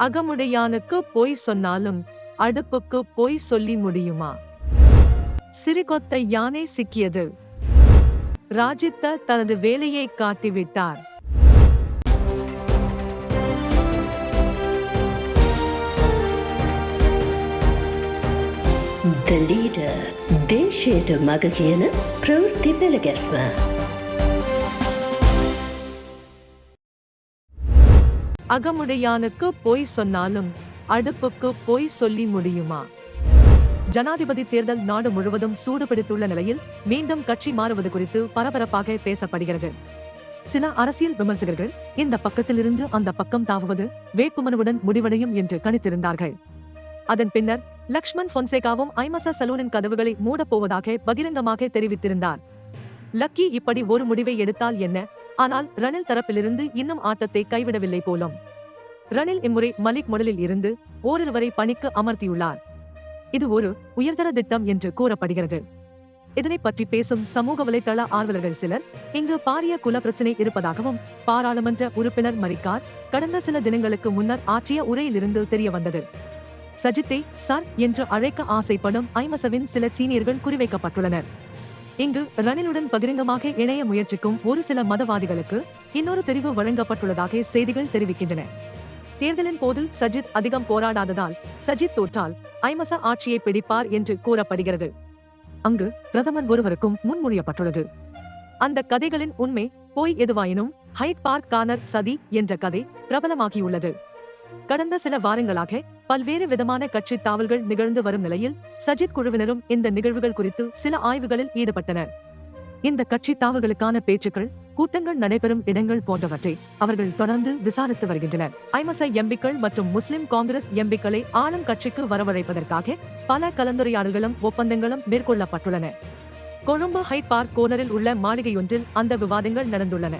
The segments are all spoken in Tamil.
அகமுடையானுக்கு போய் சொன்னாலும் அடுப்புக்கு போய் சொல்லி முடியுமா? சிறுகொத்த யானை சிக்கியது. ராஜித்த தனது வேலையை காட்டிவிட்டார். The leader, Desheda Magagiyana, Pravurthi Belagasuva. அகமுடையானுக்கு பொய் சொன்னாலும் அடுப்புக்கு பொய் சொல்லி முடியுமா? ஜனாதிபதி தேர்தல் நாடு முழுவதும் சூடுபிடித்துள்ள நிலையில் மீண்டும் கட்சி மாறுவது குறித்து பரபரப்பாக பேசப்படுகிறது. சில அரசியல் விமர்சகர்கள் இந்த பக்கத்திலிருந்து அந்த பக்கம் தாவுவது வேட்புமனுவுடன் முடிவடையும் என்று கணித்திருந்தார்கள். அதன் பின்னர் லக்ஷ்மண் பொன்சேகாவும் ஐமசா சலூனின் கதவுகளை மூடப்போவதாக பகிரங்கமாக தெரிவித்திருந்தார். லக்கி இப்படி ஒரு முடிவை எடுத்தால் என்ன? ஆனால் ரணில் தரப்பிலிருந்து இன்னும் ஆட்டத்தை கைவிடவில்லை போலும். ரணில் இம்முறை மலிக் முடலில் இருந்து ஓரிருவரை பணிக்கு அமர்த்தியுள்ளார். இது ஒரு உயர்தர திட்டம் என்று கூறப்படுகிறது. இதனை பற்றி பேசும் சமூக வலைதள ஆர்வலர்கள் சிலர் இங்கு பாரிய குல பிரச்சனை இருப்பதாகவும் பாராளுமன்ற உறுப்பினர் மரிக்கார் கடந்த சில தினங்களுக்கு முன்னர் ஆற்றிய உரையிலிருந்து தெரிய வந்தது சஜித்தை சார் என்று அழைக்க ஆசைப்படும் ஐமசவின் சில சீனியர்கள் குறிவைக்கப்பட்டுள்ளனர். இங்கு ரணிலுடன் பகிரங்கமாக இணைய முயற்சிக்கும் ஒரு சில மதவாதிகளுக்கு இன்னொரு தெரிவு வழங்கப்பட்டுள்ளதாக செய்திகள் தெரிவிக்கின்றன. தேர்தலின் போது சஜித் அதிகம் போராடாததால் சஜித் தோற்றால் ஐமச ஆட்சியை பிடிப்பார் என்று கூறப்படுகிறது. அங்கு பிரதமர் ஒருவருக்கும் முன்மொழியப்பட்டுள்ளது. அந்த கதைகளின் உண்மை போய் எதுவாயினும் ஹைட் பார்க் கானர் சதி என்ற கதை பிரபலமாகியுள்ளது. கடந்த சில வாரங்களாக பல்வேறு விதமான கட்சி தாவல்கள் நிகழ்ந்து வரும் நிலையில் சஜித் குழுவினரும் இந்த நிகழ்வுகள் குறித்து சில ஆய்வுகளில் ஈடுபட்டனர். இந்த கட்சி தாவல்களுக்கான பேச்சுக்கள் கூட்டங்கள் நடைபெறும் இடங்கள் போன்றவற்றை அவர்கள் தொடர்ந்து விசாரித்து வருகின்றனர். ஐமச எம்பிக்கள் மற்றும் முஸ்லிம் காங்கிரஸ் எம்பிக்களை ஆளும் கட்சிக்கு வரவழைப்பதற்காக பல கலந்துரையாடல்களும் ஒப்பந்தங்களும் மேற்கொள்ளப்பட்டுள்ளன. கொழும்பு ஹைட் பார்க் கோனரில் உள்ள மாளிகையொன்றில் அந்த விவாதங்கள் நடந்துள்ளன.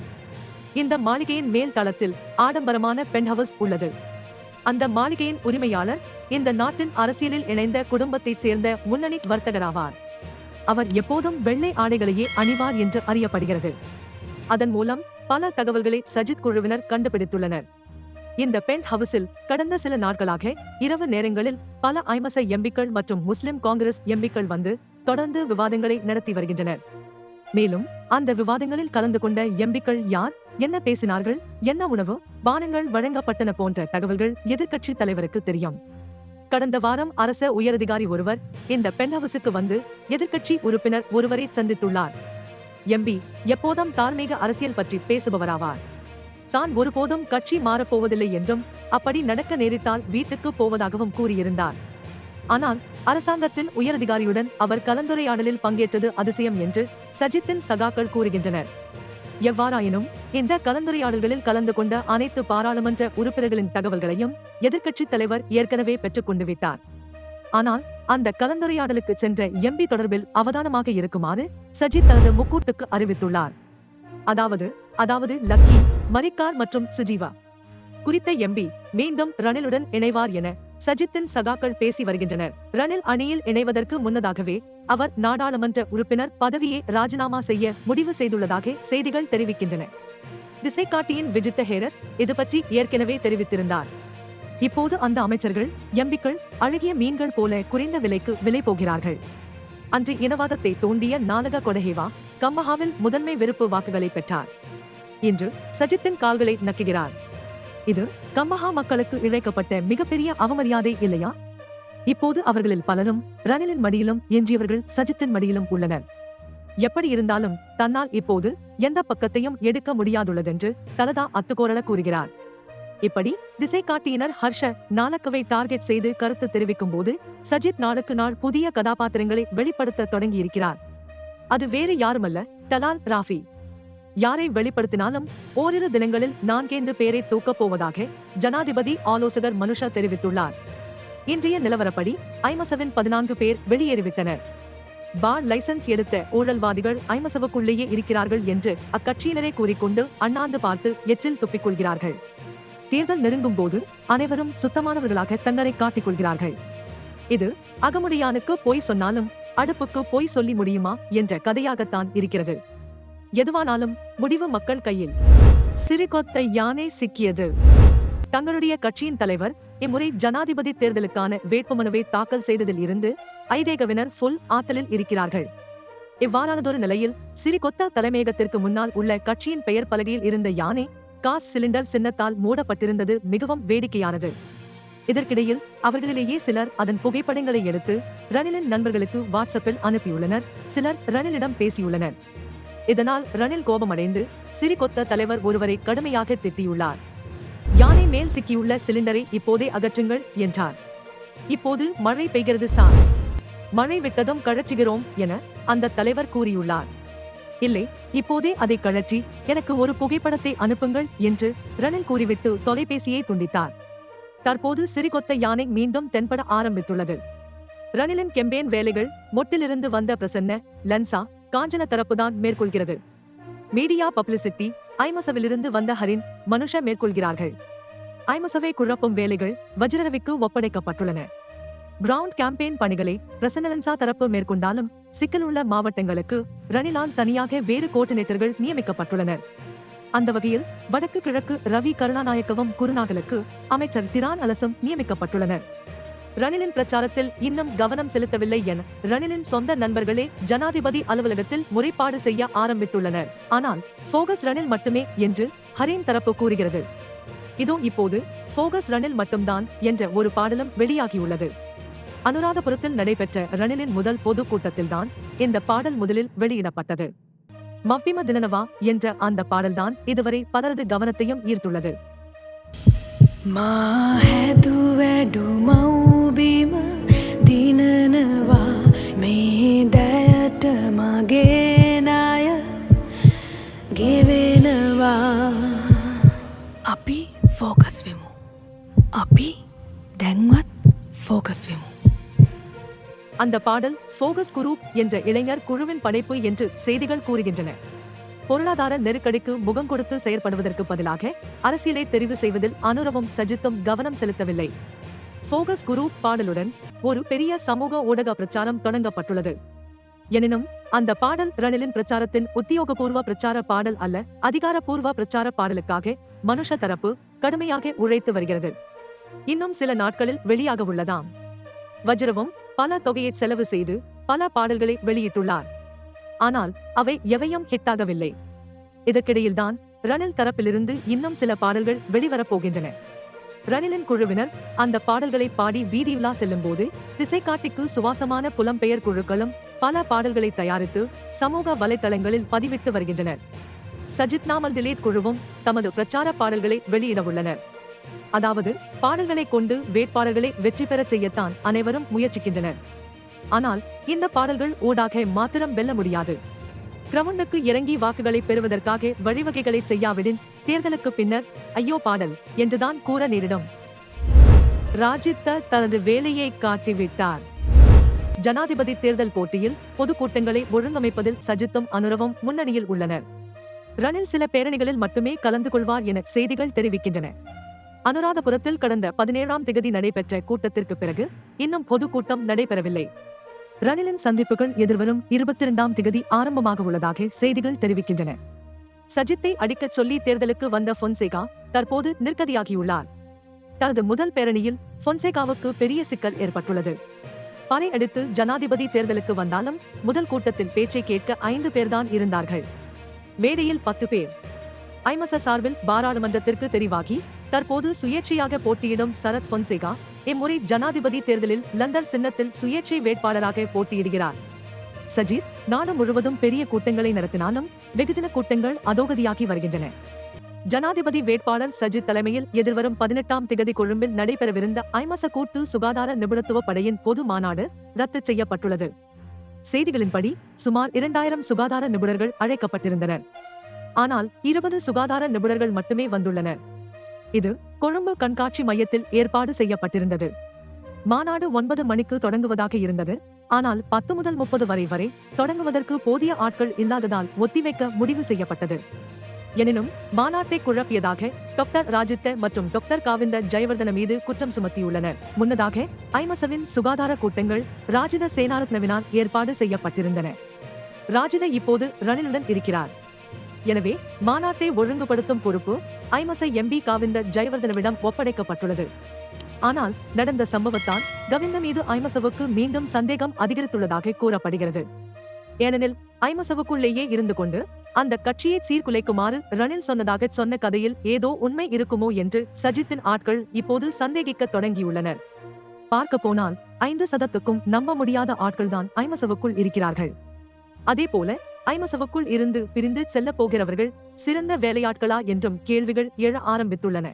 இந்த மாளிகையின் மேல் தளத்தில் ஆடம்பரமான பென் ஹவுஸ் உள்ளது. அந்த மாளிகையின் உரிமையாளர் இந்த நாட்டின் அரசியலில் இணைந்த குடும்பத்தைச் சேர்ந்த முன்னணி வர்த்தகராவார். அவர் எப்போதும் வெள்ளை ஆடைகளையே அணிவார் என்று அறியப்படுகிறது. அதன் மூலம் பல தகவல்களை சஜித் குழுவினர் கண்டுபிடித்துள்ளனர். இந்த பெண் ஹவுஸில் கடந்த சில நாட்களாக இரவு நேரங்களில் பல ஐமச எம்பிக்கள் மற்றும் முஸ்லிம் காங்கிரஸ் எம்பிக்கள் வந்து தொடர்ந்து விவாதங்களை நடத்தி வருகின்றனர். மேலும் அந்த விவாதங்களில் கலந்து கொண்ட எம்பிக்கள் யார் என்ன பேசினார்கள் என்ன உணவு பானங்கள் வழங்கப்பட்டன போன்ற தகவல்கள் எதிர்க்கட்சி தலைவருக்கு தெரியும். கடந்த வாரம் அரச உயரதிகாரி ஒருவர் இந்த பெண் ஹவுஸுக்கு வந்து எதிர்க்கட்சி உறுப்பினர் ஒருவரை சந்தித்துள்ளார். எம்பி எப்போதும் தார்மீக அரசியல் பற்றி பேசுபவராவார். தான் ஒருபோதும் கட்சி மாறப்போவதில்லை என்றும் அப்படி நடக்க நேரிட்டால் வீட்டுக்கு போவதாகவும் கூறியிருந்தார். ஆனால் அரசாங்கத்தின் உயரதிகாரியுடன் அவர் கலந்துரையாடலில் பங்கேற்றது அதிசயம் என்று சஜித்தின் சகாக்கள் கூறுகின்றனர். எவ்வாறாயினும் இந்த கலந்துரையாடல்களில் கலந்து கொண்ட அனைத்து பாராளுமன்ற உறுப்பினர்களின் தகவல்களையும் எதிர்க்கட்சித் தலைவர் ஏற்கனவே பெற்றுக் கொண்டு விட்டார். ஆனால் அந்த கலந்துரையாடலுக்கு சென்ற எம்பி தொடர்பில் அவதானமாக இருக்குமாறு சஜித் தனது முக்கூட்டுக்கு அறிவித்துள்ளார். அதாவது அதாவது லக்கி மரிக்கார் மற்றும் சுஜீவா. குறித்த எம்பி மீண்டும் ரணிலுடன் இணைவார் என சஜித்தின் சகாக்கள் பேசி வருகின்றனர். ரணில் அணியில் இணைவதற்கு முன்னதாகவே அவர் நாடாளுமன்ற உறுப்பினர் பதவியை ராஜினாமா செய்ய முடிவு செய்துள்ளதாக செய்திகள் தெரிவிக்கின்றன. திசைக்காட்டியின் விஜித்த ஹேரத் இது பற்றி ஏற்கனவே தெரிவித்திருந்தார். இப்போது அந்த அமைச்சர்கள் எம்பிக்கள் அழகிய மீன்கள் போல குறைந்த விலைக்கு விலை போகிறார்கள். அன்று இனவாதத்தை தோண்டிய நாலக கொடஹேவா கம்மஹாவில் முதன்மை வெறுப்பு வாக்குகளை பெற்றார். இன்று சஜித்தின் கால்களை நக்குகிறார். இது கம்பஹா மக்களுக்கு இழைக்கப்பட்ட மிகப்பெரிய அவமரியாதை இல்லையா? இப்போது அவர்களில் பலரும் ரணிலின் மடியிலும் எஞ்சியவர்கள் சஜித்தின் மடியிலும் உள்ளனர். எப்படி இருந்தாலும் தன்னால் இப்போது எந்த பக்கத்தையும் எடுக்க முடியாதுள்ளதென்று தலதா அத்துக்கோரல கூறுகிறார். இப்படி திசை காட்டியினர் ஹர்ஷ நாலக்கவை டார்கெட் செய்து கருத்து தெரிவிக்கும் போது சஜித் நாளுக்கு நாள் புதிய கதாபாத்திரங்களை வெளிப்படுத்த தொடங்கியிருக்கிறார். அது வேறு யாருமல்ல டலால் ராஃபி. யாரை வெளிப்படுத்தினாலும் ஓரிரு தினங்களில் நான்கேந்து பேரை தூக்கப் போவதாக ஜனாதிபதி ஆலோசகர் மனுஷா தெரிவித்துள்ளார். இன்றைய நிலவரப்படி ஐமசவின் பதினான்கு பேர் வெளியேறிவிட்டனர். பார் லைசன்ஸ் எடுத்த ஊழல்வாதிகள் ஐமசவுக்குள்ளேயே இருக்கிறார்கள் என்று அக்கட்சியினரே கூறிக்கொண்டு அண்ணாந்து பார்த்து எச்சில் துப்பிக் கொள்கிறார்கள் தேர்தல் நெருங்கும் போது அனைவரும் சுத்தமானவர்களாக தன்னரை காட்டிக் கொள்கிறார்கள் இது அகமுடியானுக்கு பொய் சொன்னாலும் அடுப்புக்கு பொய் சொல்லி முடியுமா என்ற கதையாகத்தான் இருக்கிறது. எதுவானாலும் முடிவு மக்கள் கையில். சிறுகொத்த யானை சிக்கியது. தங்களுடைய கட்சியின் தலைவர் இம்முறை ஜனாதிபதி தேர்தலுக்கான வேட்புமனுவை தாக்கல் செய்ததில் இருந்து ஐதேகவினர் ஃபுல் ஆத்தலில் இருக்கிறார்கள். இவ்வாறானதொரு நிலையில் சிறிகொத்தா தலைமையகத்திற்கு முன்னால் உள்ள கட்சியின் பெயர் பலகையில் இருந்த யானை காஸ் சிலிண்டர் சின்னத்தால் மூடப்பட்டிருந்தது மிகவும் வேடிக்கையானது. இதற்கிடையில் அவர்களிலேயே சிலர் அதன் புகைப்படங்களை எடுத்து ரணிலின் நண்பர்களுக்கு வாட்ஸ்அப்பில் அனுப்பியுள்ளனர். சிலர் ரணிலிடம் பேசியுள்ளனர். இதனால் ரணில் கோபமடைந்து சிறிகொத்த தலைவர் ஒருவரை கடுமையாக திட்டியுள்ளார். யானை மேல் சிக்கியுள்ள சிலிண்டரை இப்போதே அகற்றுங்கள் என்றார். இப்போது மழை பெய்கிறது சார். மழை விட்டதும் கழற்றுகிறோம் என அந்த தலைவர் கூறியுள்ளார். இல்லை இப்போதே அதை கழற்றி எனக்கு ஒரு புகைப்படத்தை அனுப்புங்கள் என்று ரணில் கூறிவிட்டு தொலைபேசியை துண்டித்தார். தற்போது சிறிகொத்த யானை மீண்டும் தென்பட ஆரம்பித்துள்ளது. ரணிலின் கெம்பேன் வேலைகள் மொட்டிலிருந்து வந்த பிரசன்ன லன்சா காஞ்சன தரப்புதான் மேற்கொள்கிறது. மீடியா பப்ளிசிட்டி ஐமசவிலிருந்து வந்த ஹரின் மனுஷ மேற்கொள்கிறார்கள். ஐமசவை குழப்பும் வேலைகள் வஜ்ரரவிக்கு ஒப்படைக்கப்பட்டுள்ளன. கிரவுண்ட் கேம்பெயின் பணிகளை பிரசன்னலன்சா தரப்பு மேற்கொண்டாலும் சிக்கலுள்ள மாவட்டங்களுக்கு ரணிலால் தனியாக வேறு கோஆர்டினேட்டர்கள் நியமிக்கப்பட்டுள்ளனர். அந்த வகையில் வடக்கு கிழக்கு ரவி கருணாநாயக்கவும் குருநாகலுக்கு அமைச்சர் திரான் அலசும் நியமிக்கப்பட்டுள்ளனர். ரணிலின் பிரச்சாரத்தில் இன்னும் கவனம் செலுத்தவில்லை என ரணிலின் சொந்த நண்பர்களே ஜனாதிபதி அலுவலகத்தில் முறைப்பாடு செய்ய ஆரம்பித்துள்ளனர். ஆனால் போகஸ் ரணில் மட்டுமே என்று ஹரீன் தரப்பு கூறுகிறது. இதோ இப்போது போகஸ் ரணில் மட்டும்தான் என்ற ஒரு பாடலும் வெளியாகியுள்ளது. அனுராதபுரத்தில் நடைபெற்ற ரணிலின் முதல் பொது கூட்டத்தில்தான் இந்த பாடல் முதலில் வெளியிடப்பட்டது. மவ்பிம தினனவா என்ற அந்த பாடல்தான் இதுவரை பலரது கவனத்தையும் ஈர்த்துள்ளது. මා හැදුවැඩු මව්බිම දිනනවා මේ දැයට මගේනාය ගෙවෙනවා අපි ෆෝකස් වෙමු අපි දැන්වත් ෆෝකස් වෙමු அந்த பாடல் போகஸ் குரூப் என்ற இளைஞர் குழுவின் படைப்பு என்று செய்திகள் கூறுகின்றன பொருளாதார நெருக்கடிக்கு முகம் கொடுத்து செயற்படுவதற்கு பதிலாக அரசியலை தெரிவு செய்வதில் அனுரவும் சஜித்தும் கவனம் செலுத்தவில்லை போகஸ் குரூப் பாடலுடன் ஒரு பெரிய சமூக ஊடக பிரச்சாரம் தொடங்கப்பட்டுள்ளது. எனினும் அந்த பாடல் ரணிலின் பிரச்சாரத்தின் உத்தியோகபூர்வ பிரச்சார பாடல் அல்ல அதிகாரப்பூர்வ பிரச்சார பாடலுக்காக மனுஷ தரப்பு கடுமையாக உழைத்து வருகிறது. இன்னும் சில நாட்களில் வெளியாக உள்ளதாம். வஜ்ரவும் பல தொகையை செலவு செய்து பல பாடல்களை வெளியிட்டுள்ளார். ஆனால் அவை எவையும் ஹிட்டாகவில்லை. இதற்கிடையில்தான் ரணில் தரப்பிலிருந்து இன்னும் சில பாடல்கள் வெளிவரப்போகின்றன ரணிலின் குழுவினர் அந்த பாடல்களை பாடி வீதியுலா செல்லும் போது திசைக்காட்டிக்கு சுவாசமான புலம்பெயர் குழுக்களும் பல பாடல்களை தயாரித்து சமூக வலைதளங்களில் பதிவிட்டு வருகின்றனர். சஜித் நாமல் திலேத் குழுவும் தமது பிரச்சார பாடல்களை வெளியிட உள்ளனர். அதாவது பாடல்களை கொண்டு வேட்பாளர்களை வெற்றி பெறச் செய்யத்தான் அனைவரும் முயற்சிக்கின்றனர். ஆனால் இந்த பாடல்கள் ஊடாக மாத்திரம் வெல்ல முடியாது. கிரவுண்டுக்கு இறங்கி வாக்குகளை பெறுவதற்காக வழிவகைகளை செய்யாவிடின் தேர்தலுக்கு பின்னர் ஐயோ பாடல் என்றுதான் கூற நேரிடும். ராஜித்த தனது வேலையை காட்டிவிட்டார். ஜனாதிபதி தேர்தல் போட்டியில் பொதுக்கூட்டங்களை ஒழுங்கமைப்பதில் சஜித்தும் அனுரவும் முன்னணியில் உள்ளனர். ரணில் சில பேரணிகளில் மட்டுமே கலந்து கொள்வார் என செய்திகள் தெரிவிக்கின்றன. அனுராதபுரத்தில் கடந்த பதினேழாம் திகதி நடைபெற்ற கூட்டத்திற்கு பிறகு இன்னும் பொதுக்கூட்டம் நடைபெறவில்லை. ரணிலின் சந்திப்புகள் எதிர்வரும் இருபத்தி இரண்டாம் திகதி ஆரம்பமாக உள்ளதாக செய்திகள் தெரிவிக்கின்றன. சஜித்தை அடிக்கச் சொல்லி தேர்தலுக்கு வந்த பொன்சேகா தற்போது நிர்கதியாகியுள்ளார் தனது முதல் பேரணியில் பொன்சேகாவுக்கு பெரிய சிக்கல் ஏற்பட்டுள்ளது. பறை அடுத்து ஜனாதிபதி தேர்தலுக்கு வந்தாலும் முதல் கூட்டத்தில் பேச்சை கேட்க ஐந்து பேர்தான் இருந்தார்கள். மேடையில் பத்து பேர். ஐமச சார்பில் பாராளுமன்றத்திற்கு தெரிவாகி தற்போது சுயேட்சையாக போட்டியிடும் சரத் பொன்சேகா இம்முறை ஜனாதிபதி தேர்தலில் லந்தர் சின்னத்தில் சுயேட்சை வேட்பாளராக போட்டியிடுகிறார். சஜித் நாடு முழுவதும் பெரிய கூட்டங்களை நடத்தினாலும் வெகுஜன கூட்டங்கள் அதோகதியாகி வருகின்றன. ஜனாதிபதி வேட்பாளர் சஜித் தலைமையில் எதிர்வரும் பதினெட்டாம் திகதி கொழும்பில் நடைபெறவிருந்த ஐமச கூட்டு சுகாதார நிபுணத்துவ படையின் பொது மாநாடு ரத்து செய்யப்பட்டுள்ளது. செய்திகளின்படி சுமார் இரண்டாயிரம் சுகாதார நிபுணர்கள் அழைக்கப்பட்டிருந்தனர். ஆனால் இருபது சுகாதார நிபுணர்கள் மட்டுமே வந்துள்ளனர். இது கொழும்பு கண்காட்சி மையத்தில் ஏற்பாடு செய்யப்பட்டிருந்தது. மாநாடு ஒன்பது மணிக்கு தொடங்குவதாக இருந்தது. ஆனால் பத்து முதல் முப்பது வரை வரை தொடங்குவதற்கு போதிய ஆட்கள் இல்லாததால் ஒத்திவைக்க முடிவு செய்யப்பட்டது. எனினும் மாநாட்டை குழப்பியதாக டாக்டர் ராஜித்த மற்றும் டாக்டர் காவிந்த ஜெயவர்தன மீது குற்றம் சுமத்தியுள்ளனர் முன்னதாக ஐமசவின் சுகாதார கூட்டங்கள் ராஜித சேனாரத்னவினால் ஏற்பாடு செய்யப்பட்டிருந்தன. ராஜித இப்போது ரணிலுடன் இருக்கிறார். எனவே மாநாட்டை ஒழுங்குபடுத்தும் பொறுப்பு ஐமசை எம்பி காவிந்த ஜெயவர்தனவிடம் ஒப்படைக்கப்பட்டுள்ளது. ஆனால் நடந்த சம்பவத்தால் கவிந்த மீது ஐமசவுக்கு மீண்டும் சந்தேகம் அதிகரித்துள்ளதாக கூறப்படுகிறது. ஏனெனில் ஐமசவுக்குள்ளேயே இருந்து கொண்டு அந்த கட்சியை சீர்குலைக்குமாறு ரணில் சொன்னதாக சொன்ன கதையில் ஏதோ உண்மை இருக்குமோ என்று சஜித்தின் ஆட்கள் இப்போது சந்தேகிக்க தொடங்கியுள்ளனர். பார்க்க போனால் ஐந்து சதத்துக்கும் நம்ப முடியாத ஆட்கள்தான் ஐமசவுக்குள் இருக்கிறார்கள். அதேபோல ஐமசவுக்குள் இருந்து பிரிந்து செல்ல போகிறவர்கள் சிறந்த வேலையாட்களா என்றும் கேள்விகள் எழ ஆரம்பித்துள்ளன.